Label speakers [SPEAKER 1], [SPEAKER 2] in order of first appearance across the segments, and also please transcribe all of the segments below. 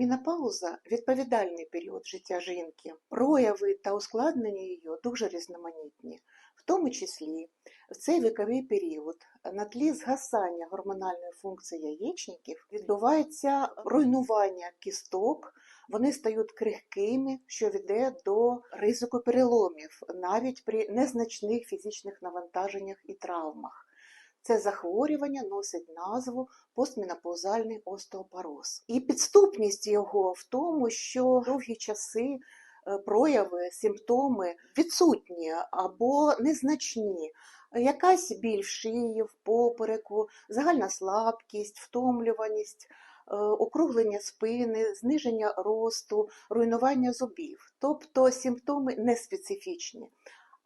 [SPEAKER 1] Мінопауза відповідальний період життя жінки. Прояви та ускладнення її дуже різноманітні, в тому числі в цей віковий період на тлі згасання гормональної функції яєчників відбувається руйнування кісток, вони стають крихкими, що веде до ризику переломів навіть при незначних фізичних навантаженнях і травмах. Це захворювання носить назву постменопаузальний остеопороз. І підступність його в тому, що довгі часи е, прояви, симптоми відсутні або незначні. Якась біль в шиї, в попереку, загальна слабкість, втомлюваність, е, округлення спини, зниження росту, руйнування зубів. Тобто симптоми не специфічні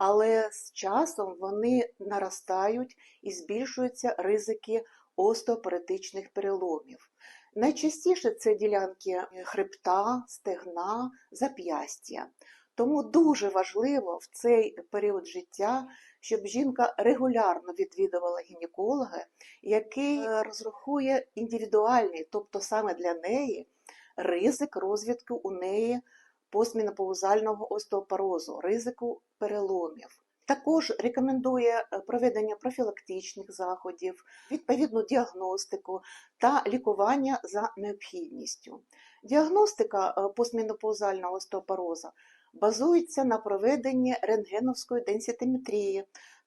[SPEAKER 1] але з часом вони наростають і збільшуються ризики остеопоротичних переломів. Найчастіше це ділянки хребта, стегна, зап'ястя. Тому дуже важливо в цей період життя, щоб жінка регулярно відвідувала гінеколога, який е, розрахує індивідуальний, тобто саме для неї, ризик розвитку у неї постменопаузального остеопорозу, ризику переломів. Також рекомендує е, проведення профілактичних заходів, відповідну діагностику та лікування за необхідністю. Діагностика е, постменопаузального остеопорозу базується на проведенні рентгеновської денситиметрії,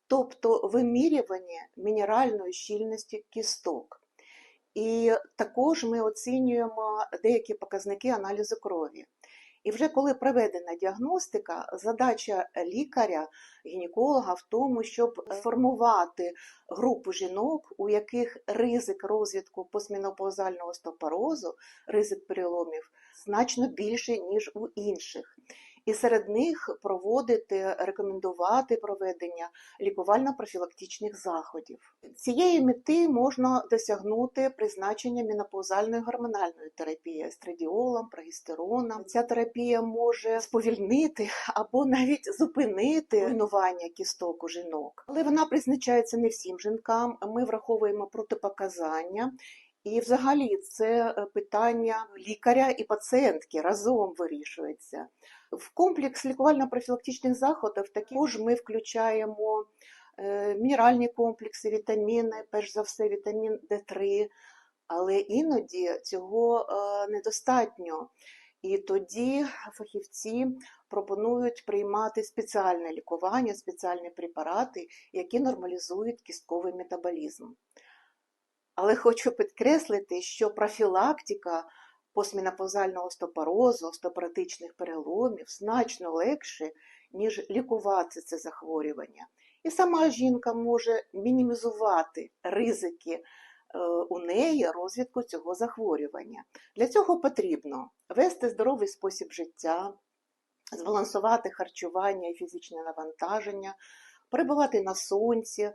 [SPEAKER 1] тобто вимірювання мінеральної щільності кісток. І також ми оцінюємо деякі показники аналізу крові. І вже коли проведена діагностика, задача лікаря, гінеколога в тому, щоб сформувати групу жінок, у яких ризик розвитку постменопаузального стопорозу, ризик переломів значно більший, ніж у інших. І серед них проводити, рекомендувати проведення лікувально-профілактичних заходів. Цієї мети можна досягнути призначення мінопаузальної гормональної терапії естрадіолом, прогестероном. Ця терапія може сповільнити або навіть зупинити руйнування кісток у жінок, але вона призначається не всім жінкам. Ми враховуємо протипоказання. І, взагалі, це питання лікаря і пацієнтки разом вирішується. В комплекс лікувально-профілактичних заходів також ми включаємо е, мінеральні комплекси, вітаміни, перш за все, вітамін Д3, але іноді цього е, недостатньо. І тоді фахівці пропонують приймати спеціальне лікування, спеціальні препарати, які нормалізують кістковий метаболізм. Але хочу підкреслити, що профілактика постменопаузального остеопорозу, остеопоротичних переломів значно легше, ніж лікувати це захворювання. І сама жінка може мінімізувати ризики е, у неї розвитку цього захворювання. Для цього потрібно вести здоровий спосіб життя, збалансувати харчування і фізичне навантаження, перебувати на сонці, е,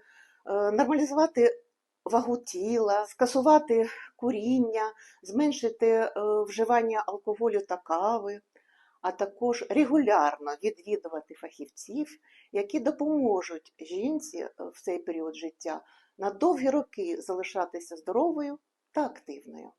[SPEAKER 1] нормалізувати вагу тіла, скасувати куріння, зменшити е, вживання алкоголю та кави, а також регулярно відвідувати фахівців, які допоможуть жінці е, в цей період життя на довгі роки залишатися здоровою та активною.